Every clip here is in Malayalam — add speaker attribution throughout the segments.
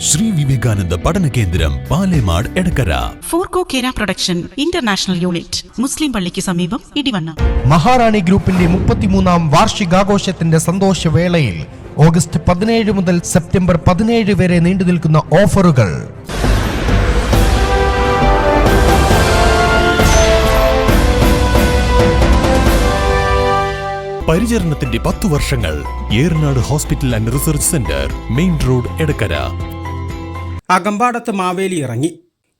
Speaker 1: Sree Vivekananda പഠന കേന്ദ്രം പാലേമാട് എടക്കര.
Speaker 2: ഫോർകോ കേര പ്രൊഡക്ഷൻ ഇന്റർനാഷണൽ യൂണിറ്റ് മുസ്ലിം പള്ളിക്ക് സമീപം ഇടിവണ്ണ.
Speaker 3: മഹാറാണി ഗ്രൂപ്പിന്റെ മുപ്പത്തിമൂന്നാം വാർഷികാഘോഷത്തിന്റെ സന്തോഷവേളയിൽ ഓഗസ്റ്റ് പതിനേഴ് മുതൽ സെപ്റ്റംബർ പതിനേഴ് വരെ നീണ്ടു നിൽക്കുന്ന ഓഫറുകൾ.
Speaker 1: പരിചരണത്തിന്റെ പത്തു വർഷങ്ങൾ Eranad hospital and research centre main road Edakkara.
Speaker 4: അകമ്പാടത്ത് Maveli ഇറങ്ങി.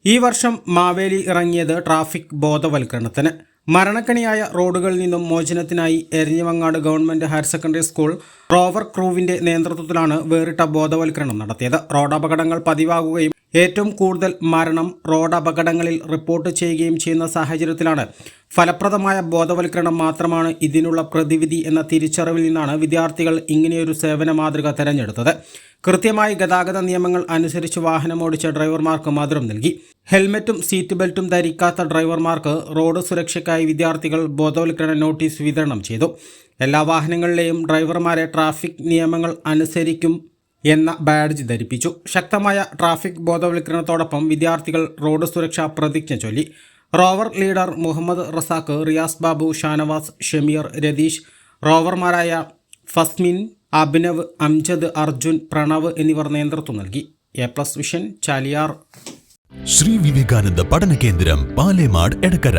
Speaker 4: ഈ വർഷം മാവേലി ഇറങ്ങിയത് ട്രാഫിക് ബോധവൽക്കരണത്തിന്. മരണക്കണിയായ റോഡുകളിൽ നിന്നും മോചനത്തിനായി Eranhimangad government higher secondary school rover ക്രൂവിന്റെ നേതൃത്വത്തിലാണ് വേറിട്ട ബോധവൽക്കരണം നടത്തിയത്. റോഡപകടങ്ങൾ പതിവാകുകയും ഏറ്റവും കൂടുതൽ മരണം റോഡ് അപകടങ്ങളിൽ റിപ്പോർട്ട് ചെയ്യുകയും ചെയ്യുന്ന സാഹചര്യത്തിലാണ്. ഫലപ്രദമായ ബോധവൽക്കരണം മാത്രമാണ് ഇതിനുള്ള പ്രതിവിധി എന്ന തിരിച്ചറിവിൽ നിന്നാണ് വിദ്യാർത്ഥികൾ ഇങ്ങനെയൊരു സേവന മാതൃക തെരഞ്ഞെടുത്തത്. കൃത്യമായി ഗതാഗത നിയമങ്ങൾ അനുസരിച്ച് വാഹനമോടിച്ച ഡ്രൈവർമാർക്ക് മധുരം നൽകി. ഹെൽമറ്റും സീറ്റ് ബെൽറ്റും ധരിക്കാത്ത ഡ്രൈവർമാർക്ക് റോഡ് സുരക്ഷയ്ക്കായി വിദ്യാർത്ഥികൾ ബോധവൽക്കരണ നോട്ടീസ് വിതരണം ചെയ്തു. എല്ലാ വാഹനങ്ങളിലെയും ഡ്രൈവർമാരെ ട്രാഫിക് നിയമങ്ങൾ അനുസരിക്കും എന്ന ബാഡ്ജ് ധരിപ്പിച്ചു. ശക്തമായ ട്രാഫിക് ബോധവൽക്കരണത്തോടൊപ്പം വിദ്യാർത്ഥികൾ റോഡ് സുരക്ഷാ പ്രതിജ്ഞ ചൊല്ലി. റോവർ ലീഡർ മുഹമ്മദ് റസാഖ് റിയാസ് ബാബു ഷാനവാസ് ഷമീർ രതീഷ് റോവർമാരായ ഫസ്മിൻ അഭിനവ് അംജദ് അർജുൻ പ്രണവ് എന്നിവർ നേതൃത്വം നൽകി. A plus vision Chaliyar.
Speaker 1: Sree Vivekananda പഠന കേന്ദ്രം പാലേമാട് എടക്കര.